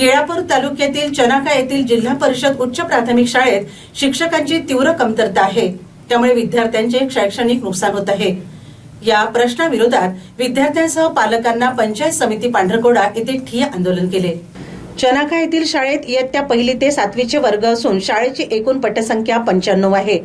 केळापूर तालुक्यातील चनाका येथील जिल्हा परिषद उच्च प्राथमिक शाळेत शिक्षकांची तीव्र कमतरता आहे. त्यामुळे विद्यार्थ्यांचे शैक्षणिक नुकसान होत आहे. या प्रश्नाविरोधात विद्यार्थ्यांसह पालकांना पंचायत समिती पांढरकोडा येथे ठिय्या आंदोलन केले. चनाका येथील शाळेत इयत्ता पहिली ते सातवीचे वर्ग असून शाळेची एकूण पटसंख्या पंच्याण्णव आहे.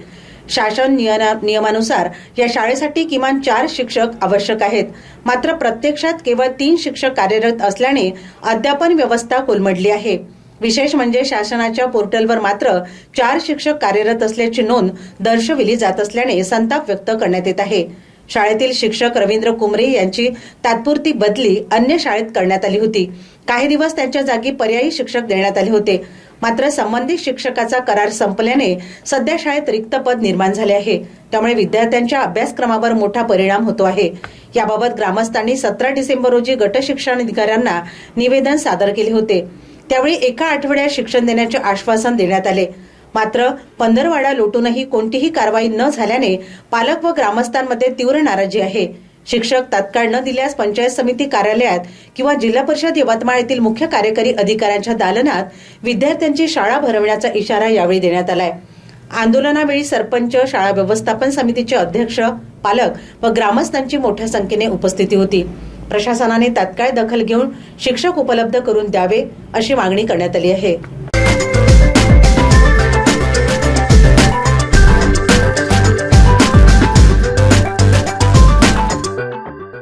शासन नियमानुसार या शाळेसाठी किमान चार शिक्षक आवश्यक आहेत. मात्र प्रत्यक्षात केवळ तीन शिक्षक कार्यरत असल्याने अध्यापन व्यवस्था कोलमडली आहे. विशेष म्हणजे शासनाच्या पोर्टलवर मात्र चार शिक्षक कार्यरत असल्याची नोंद दर्शविली जात असल्याने संताप व्यक्त करण्यात येत आहे. शाळेतील शिक्षक रवींद्र कुमरे यांची तात्पुरती बदली अन्य शाळेत करण्यात आली होती. काही दिवस त्यांच्या जागी पर्यायी शिक्षक देण्यात आले होते. मात्र संबंधित शिक्षकाचा करार संपल्याने सध्या शाळेत रिक्त पद निर्माण झाले आहे. त्यामुळे विद्यार्थ्यांच्या अभ्यासक्रमावर मोठा परिणाम होतो आहे. याबाबत ग्रामस्थांनी सतरा डिसेंबर रोजी गट शिक्षणाधिकाऱ्यांना निवेदन सादर केले होते. त्यावेळी एका आठवड्यात शिक्षण देण्याचे आश्वासन देण्यात आले. मात्र पंधरवाडा लोटूनही कोणतीही कारवाई न झाल्याने पालक व ग्रामस्थांमध्ये तीव्र नाराजी आहे. शिक्षक तात्काळ न दिल्यास पंचायत समिती कार्यालयात किंवा जिल्हा परिषद यवतमाळ येथील मुख्य कार्यकारी अधिकाऱ्यांच्या दालनात विद्यार्थ्यांची शाळा भरवण्याचा इशारा यावेळी देण्यात आलाय. आंदोलनावेळी सरपंच शाळा व्यवस्थापन समितीचे अध्यक्ष पालक व ग्रामस्थांची मोठ्या संख्येने उपस्थिती होती. प्रशासनाने तात्काळ दखल घेऊन शिक्षक उपलब्ध करून द्यावे अशी मागणी करण्यात आली आहे.